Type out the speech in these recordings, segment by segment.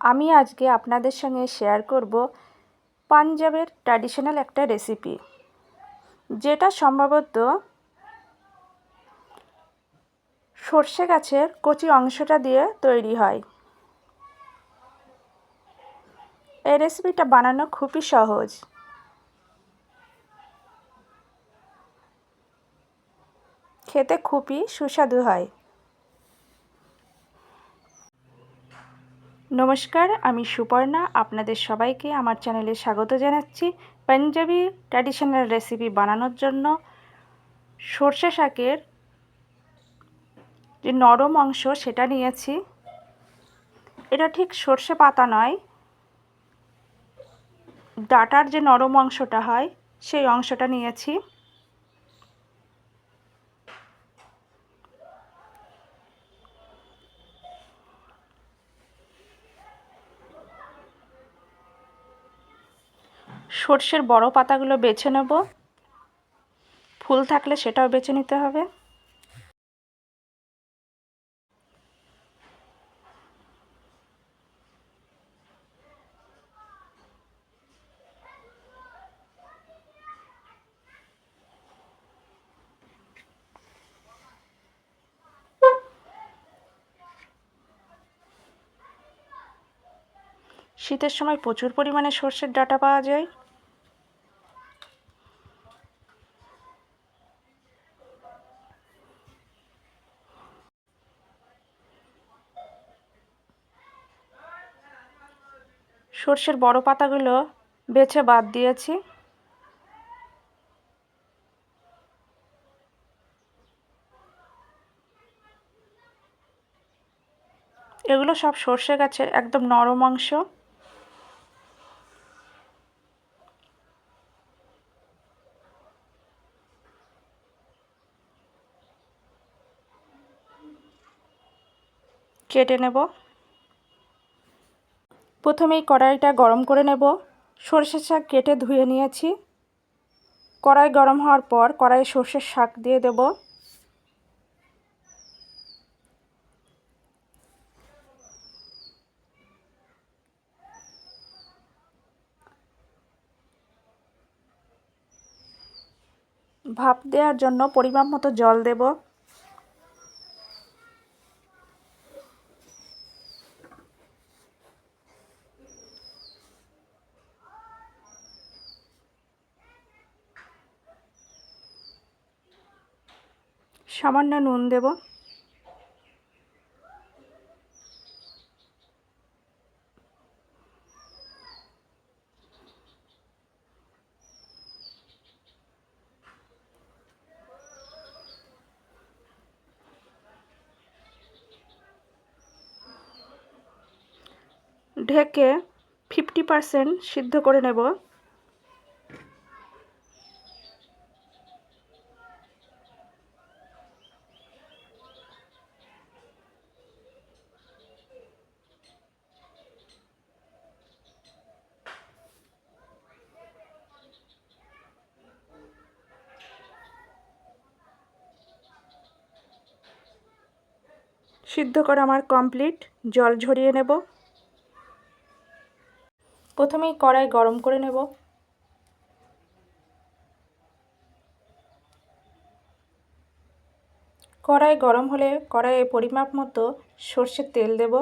আমি আজকে আপনাদের সঙ্গে শেয়ার করব পাঞ্জাবের ট্র্যাডিশনাল একটা রেসিপি যেটা সম্ভবত সর্ষে গাছের কচি অংশটা দিয়ে তৈরি হয়। এই রেসিপিটা বানানো খুবই সহজ। খেতে খুবই সুস্বাদু হয়। নমস্কার, আমি সুপর্ণা। আপনাদের সবাইকে আমার চ্যানেলে স্বাগত জানাচ্ছি পাঞ্জাবি ট্র্যাডিশনাল রেসিপি বানানোর জন্য। সর্ষে শাকের যে নরম অংশ সেটা নিয়েছি। এটা ঠিক সর্ষে পাতা নয়। ডাটার যে নরম অংশটা হয়, সেই অংশটা নিয়েছি। সর্ষের বড় পাতাগুলো বেছে নেব। ফুল থাকলে সেটাও বেছে নিতে হবে। শীতের সময় প্রচুর পরিমাণে সর্ষের ডাটা পাওয়া যায়। সর্ষের বড় পাতাগুলো বেছে বাদ দিয়েছি। এগুলো সব সর্ষে গাছের একদম নরম অংশ। কেটে নেব। প্রথমেই কড়াইটা গরম করে নেব। সর্ষে শাক কেটে ধুয়ে নিয়েছি। কড়াই গরম হওয়ার পর কড়াই সর্ষের শাক দিয়ে দেব। ভাপ দেওয়ার জন্য পরিমাপ মতো জল দেব। সামান্য নুন দেব। ঢেকে ফিফটি পারসেন্ট সিদ্ধ করে নেব। সিদ্ধ করা আমার কমপ্লিট জল ঝরিয়ে নেব। প্রথমেই কড়াই গরম করে নেব। কড়াই গরম হলে কড়াইয়ে পরিমাপ মতো সর্ষের তেল দেব।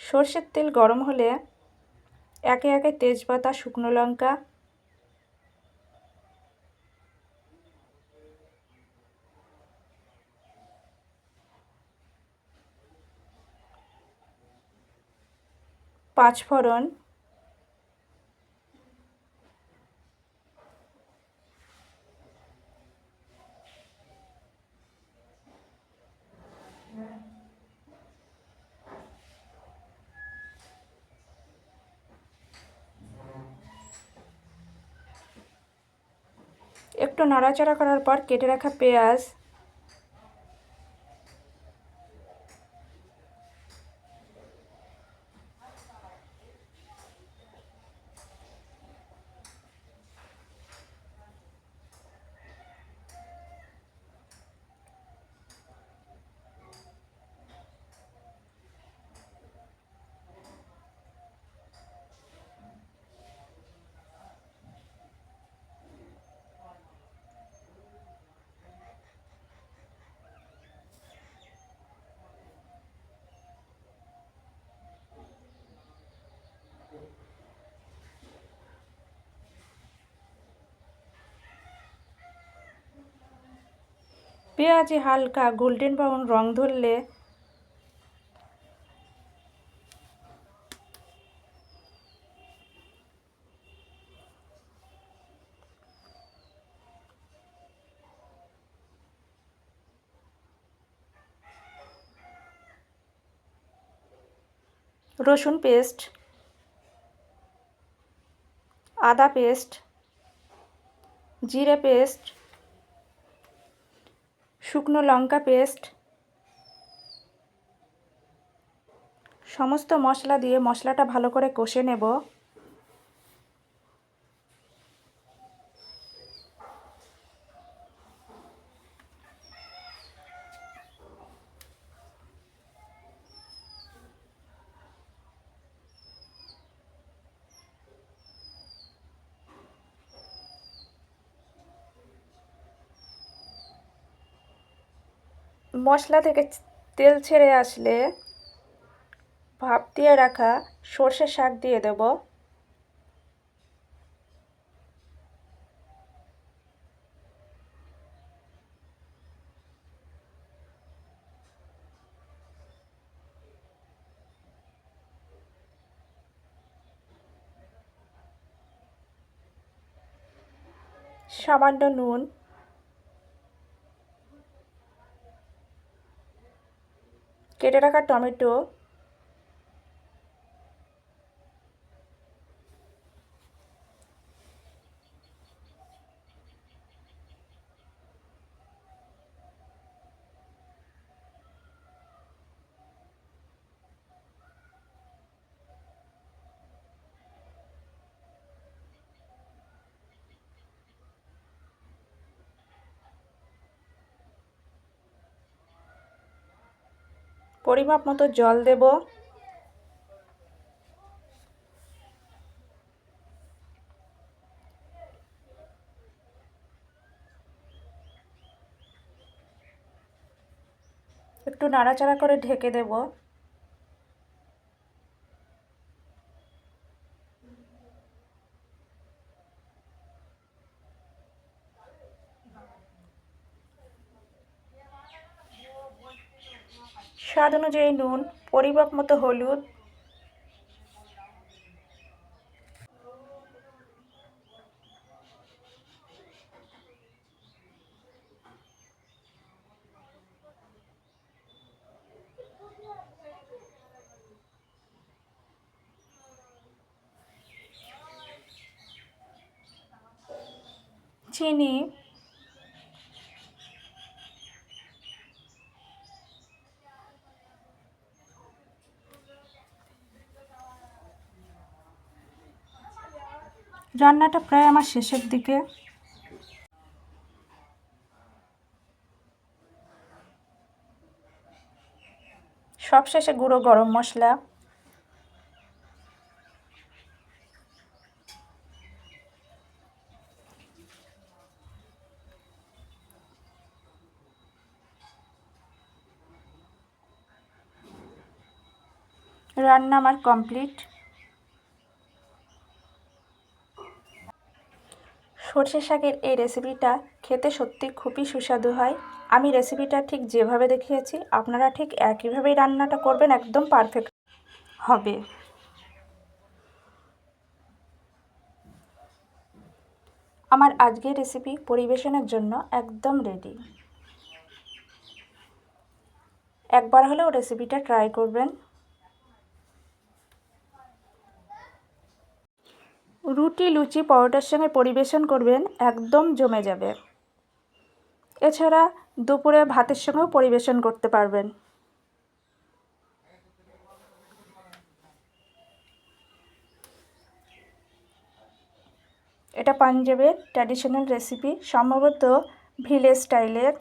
সর্ষের তেল গরম হলে একে একে তেজপাতা, শুকনো লঙ্কা পাঁচফোড়ন। একটু নাড়াচাড়া করার পর কেটে রাখা পেঁয়াজ। পেঁয়াজে হালকা গোল্ডেন ব্রাউন রং ধরলে রসুন পেস্ট আদা পেস্ট জিরে পেস্ট শুকনো লঙ্কা পেস্ট সমস্ত মশলা দিয়ে মশলাটা ভালো করে কষে নেব। মশলা থেকে তেল ছেড়ে আসলে ভাপ দিয়ে রাখা সর্ষে শাক দিয়ে দেব। সামান্য নুন কেটে রাখা টমেটো পরিমাপ মতো জল দেব। একটু নাড়াচাড়া করে ঢেকে দেব। স্বাদ অনুযায়ী নুন পরিমাপ মতো হলুদ। চিনি রান্নাটা প্রায় আমার শেষের দিকে। সবশেষে গুঁড়ো গরম মশলা। রান্না আমার কমপ্লিট। সর্ষে শাকের এই রেসিপিটা খেতে সত্যি খুবই সুস্বাদু হয়। আমি রেসিপিটা ঠিক যেভাবে দেখিয়েছি, আপনারা ঠিক একইভাবেই রান্নাটা করবেন, একদম পারফেক্ট হবে। আমার আজকের রেসিপি পরিবেশনের জন্য একদম রেডি একবার হলেও রেসিপিটা ট্রাই করবেন। রুটি, লুচি, পরোটার সঙ্গে পরিবেশন করবেন, একদম জমে যাবে। এছাড়া দুপুরে ভাতের সঙ্গেও পরিবেশন করতে পারবেন। এটা পাঞ্জাবের ট্র্যাডিশনাল রেসিপি সম্ভবত ভিলেজ স্টাইলের